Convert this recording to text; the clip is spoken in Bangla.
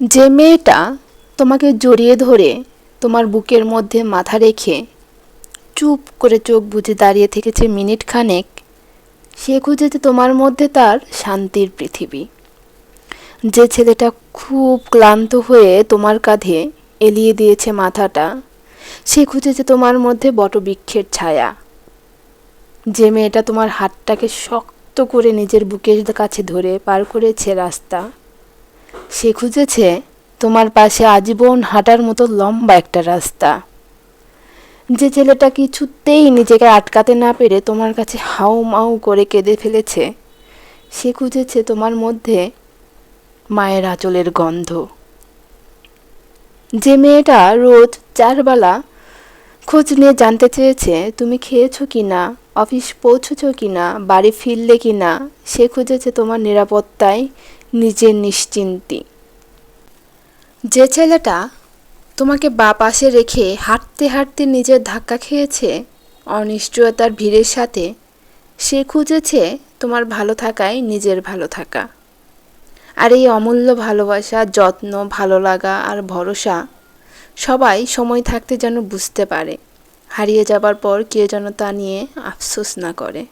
যে মেয়েটা তোমাকে জড়িয়ে ধরে তোমার বুকের মধ্যে মাথা রেখে চুপ করে চোখ বুজে দাঁড়িয়ে থেকেছে মিনিট খানেক, সে খুঁজেছে তোমার মধ্যে তার শান্তির পৃথিবী। যে ছেলেটা খুব ক্লান্ত হয়ে তোমার কাঁধে এলিয়ে দিয়েছে মাথাটা, সে খুঁজেছে তোমার মধ্যে বটবৃক্ষের ছায়া। যে মেয়েটা তোমার হাতটাকে শক্ত করে নিজের বুকের কাছে ধরে পার করেছে রাস্তা সে খুঁজেছে তোমার পাশে আজীবন হাঁটার মতো লম্বা একটা রাস্তা। যে ছেলেটা কিছুতেই নিজেকে আটকাতে না পেরে তোমার কাছে হাউ মাউ করে কেঁদে ফেলেছে, সে খুঁজেছে তোমার মধ্যে মায়ের আঁচলের গন্ধ। যে মেয়েটা রোজ চারবেলা খোঁজ নিয়ে জানতে চেয়েছে, তুমি খেয়েছো কি না? অফিস পৌঁছেছো কি না? বাড়ি ফিরলে কি না? সে খুঁজেছে তোমার নিরাপত্তায় নিজের নিশ্চিন্তি। যে ছেলেটা তোমাকে বা পাশে রেখে হাঁটতে হাঁটতে নিজের ধাক্কা খেয়েছে, অনিশ্চয়তার ভিড়ের সাথে সে খুঁজেছে তোমার ভালো থাকায় নিজের ভালো থাকা। আর এই অমূল্য ভালোবাসা, যত্ন, ভালো লাগা আর ভরসা সবাই সময় থাকতে যেন বুঝতে পারে, হারিয়ে যাবার পর কেউ যেন তা নিয়ে আফসোস না করে।